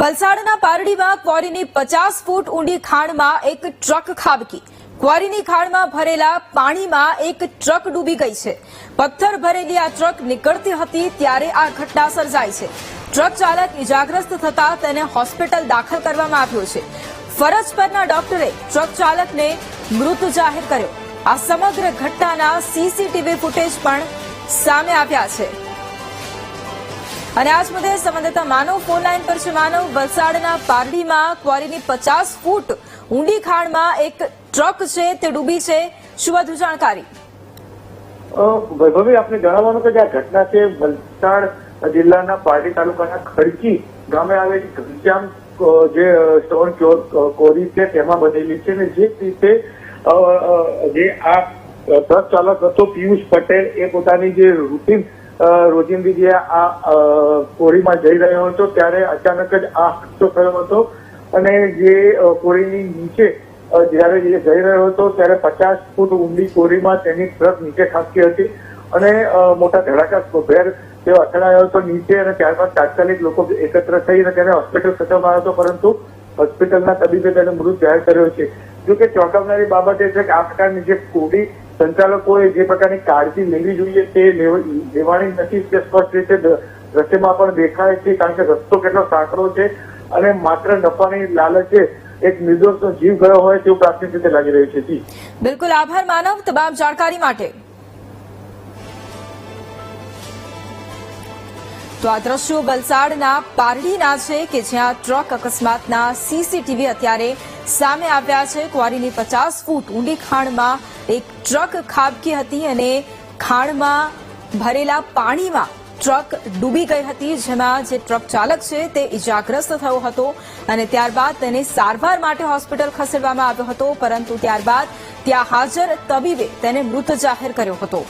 વલસાડના પારડીમાં ક્વોરીની પચાસ ફૂટ ઊંડી ખાણમાં એક ટ્રક ખાબકી. ક્વોરીની ખાણમાં ભરેલા પાણીમાં એક ટ્રક ડૂબી ગઈ છે. પથ્થર ભરેલી આ ટ્રક નીકળતી હતી ત્યારે આ ઘટના સર્જાઈ છે. ટ્રક ચાલક ઇજાગ્રસ્ત થતા તેને હોસ્પિટલ દાખલ કરવામાં આવ્યો છે. ફરજ પરના ડોક્ટરે ટ્રક ચાલકને મૃત જાહેર કર્યો. આ સમગ્ર ઘટનાના સીસીટીવી ફૂટેજ પણ સામે આવ્યા છે. અને આજ મુદ્દે સંબંધિત માનવ ફોન લાઈન પર છે માનવ. વલસાડના પારડીમાં ક્વોરીની પચાસ ફૂટ ઊંડી ખાણમાં એક ટ્રક છે, તે ડૂબી છે. શું વધુ જાણકારી? વૈભવી, આપને જણાવવાનું કે જે આ ઘટના છે, વલસાડ જિલ્લાના પારડી તાલુકાના ખડકી ગામે આવેલી ઘનશ્યામ જે સ્ટોન કોરી છે, તેમાં બનેલી છે ને જે રીતે જે આ ટ્રક ચાલક હતો, પિયુષ પટેલ, એ પોતાની જે રૂટીન રોજિંદી જે આ કોરીમાં જઈ રહ્યો હતો, ત્યારે અચાનક જ આ હાદસો થયો હતો. અને જે કોરીની નીચે જ્યારે જઈ રહ્યો હતો, ત્યારે પચાસ ફૂટ ઊંડી કોરીમાં તેની ટ્રક નીચે ખાબકી હતી. અને મોટા ધડાકા ભેર તેઓ અથડાયો હતો નીચે અને ત્યારબાદ તાત્કાલિક લોકો એકત્ર થઈને તેને હોસ્પિટલ ખસેડવામાં આવ્યો હતો, પરંતુ હોસ્પિટલના તબીબે તેને મૃત જાહેર કર્યો છે. જોકે ચોંકાવનારી બાબત એ છે કે આ પ્રકારની જે કોડી સંચાલકોએ જે પ્રકારની કાળજી લેવી જોઈએ તે લેવાની નથી તે સ્પષ્ટ રીતે દ્રશ્યમાં પણ દેખાય છે, કારણ કે રસ્તો કેટલો સાંકડો છે અને માત્ર નફાની લાલચે એક નિર્દોષનો જીવ ગયો હોય તેવું પ્રાથમિક રીતે લાગી રહ્યું છે. જી. બિલકુલ આભાર માનવ, તમામ જાણકારી માટે. તો આ દ્રશ્યો વલસાડના પારડીના છે કે જ્યાં ટ્રક અકસ્માતના સીસીટીવી અત્યારે સામે આવ્યા છે. ક્વારીની પચાસ ફૂટ ઊંડી ખાણમાં એક ટ્રક ખાબકી હતી અને ખાણમાં ભરેલા પાણીમાં ટ્રક ડૂબી ગઈ હતી, જેમાં જે ટ્રક ચાલક છે તે ઇજાગ્રસ્ત થયો હતો અને ત્યારબાદ તેને સારવાર માટે હોસ્પિટલ ખસેડવામાં આવ્યો હતો, પરંતુ ત્યારબાદ ત્યાં હાજર તબીબે તેને મૃત જાહેર કર્યો હતો.